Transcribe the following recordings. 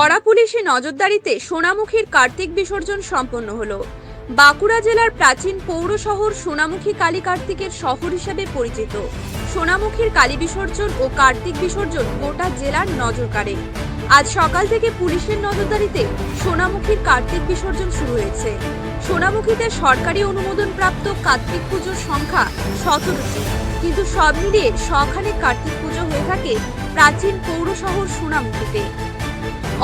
কড়া পুলিশি নজরদারিতে সোনামুখীর কার্তিক বিসর্জন সম্পন্ন হলো। বাঁকুড়া জেলার প্রাচীন পৌর শহর সোনামুখী কালী কার্তিকের শহর হিসেবে পরিচিত। সোনামুখীর কালী বিসর্জন ও কার্তিক বিসর্জন গোটা জেলার নজর কাড়ে। আজ সকাল থেকে পুলিশের নজরদারিতে সোনামুখীর কার্তিক বিসর্জন শুরু হয়েছে। সোনামুখীতে সরকারি অনুমোদন প্রাপ্ত কার্তিক পুজোর সংখ্যা সতেরোটি কিন্তু সব মিলিয়ে শখানেক কার্তিক পুজো হয়ে থাকে প্রাচীন পৌর শহর সোনামুখীতে।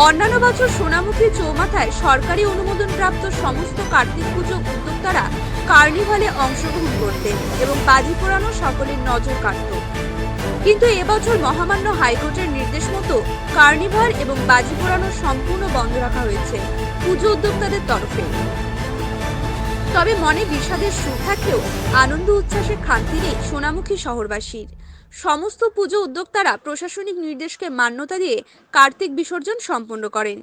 অন্যান্য বছর সোনামুখী চৌমাথায় সরকারি অনুমোদন প্রাপ্ত সমস্ত কার্তিক পুজো উদ্যোক্তারা কার্নিভালে অংশগ্রহণ করতেন এবং বাজি পোড়ানো সকলের নজর কাড়ত কিন্তু এবছর মহামান্য হাইকোর্টের নির্দেশ মতো কার্নিভাল এবং বাজি পোড়ানো সম্পূর্ণ বন্ধ রাখা হয়েছে পুজো উদ্যোক্তাদের তরফে। তবে মনে বিষাদের সুর থাকলেও আনন্দ উচ্ছ্বাসে খান্তি নেই সোনামুখী শহরবাসীর। সমস্ত পুজো উদ্যোক্তারা প্রশাসনিক নির্দেশকে মান্যতা দিয়ে কার্তিক বিসর্জন সম্পন্ন করেন।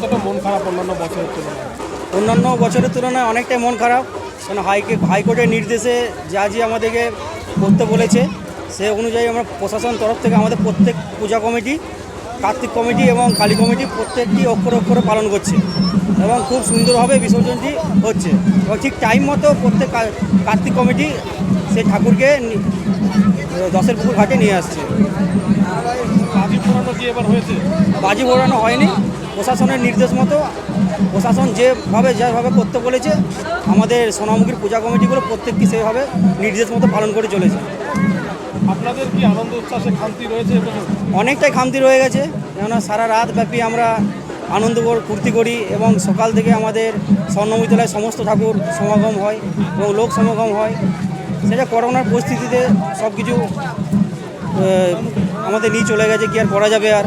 কতটা মন খারাপ অন্যান্য বছরের তুলনায়? অন্যান্য বছরের তুলনায় অনেকটাই মন খারাপ কারণ হাইকে, হাইকোর্টের নির্দেশে যা যে আমাদেরকে করতে বলেছে, সে অনুযায়ী আমরা প্রশাসন তরফ থেকে আমাদের প্রত্যেক পূজা কমিটি, কার্তিক কমিটি এবং কালী কমিটি প্রত্যেকটি অক্ষরে অক্ষরে পালন করছে এবং খুব সুন্দরভাবে বিসর্জনটি হচ্ছে। এবং ঠিক টাইম মতো প্রত্যেক কার্তিক কমিটি সেই ঠাকুরকে দশের পুকুর ঘাটে নিয়ে আসছে। বাজি পোড়ানো কি এবার হয়েছে? বাজি ঘোরানো হয়নি। প্রশাসনের নির্দেশ মতো প্রশাসন যেভাবে যেভাবে করতে বলেছে আমাদের সোনামুখীর পূজা কমিটিগুলো প্রত্যেকটি সেভাবে নির্দেশ মতো পালন করে চলেছে। আপনাদের কি আনন্দ উচ্ছ্বাসে খামতি রয়েছে অনেকটাই খামতি রয়ে গেছে। কেননা সারা রাত ব্যাপী আমরা আনন্দ ফুর্তি করি এবং সকাল থেকে আমাদের স্বর্ণমিতলায় সমস্ত ঠাকুর সমাগম হয় এবং লোক সমাগম হয়। সেটা করোনার পরিস্থিতিতে সব কিছু আমাদের নিয়ে চলে গেছে কি আর করা যাবে আর?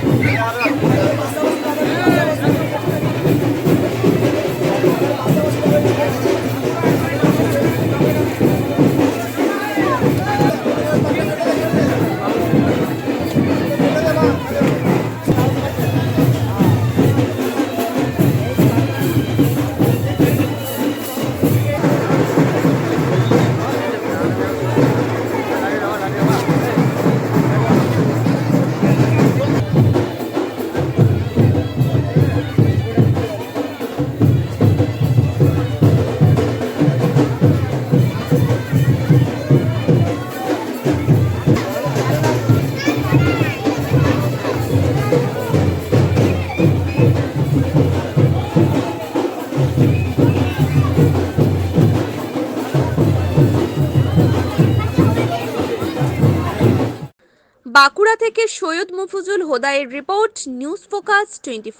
বাঁকুড়া থেকে সৈয়দ মুফুজুল হোদায়ের রিপোর্ট নিউজ ফোকাস টোয়েন্টি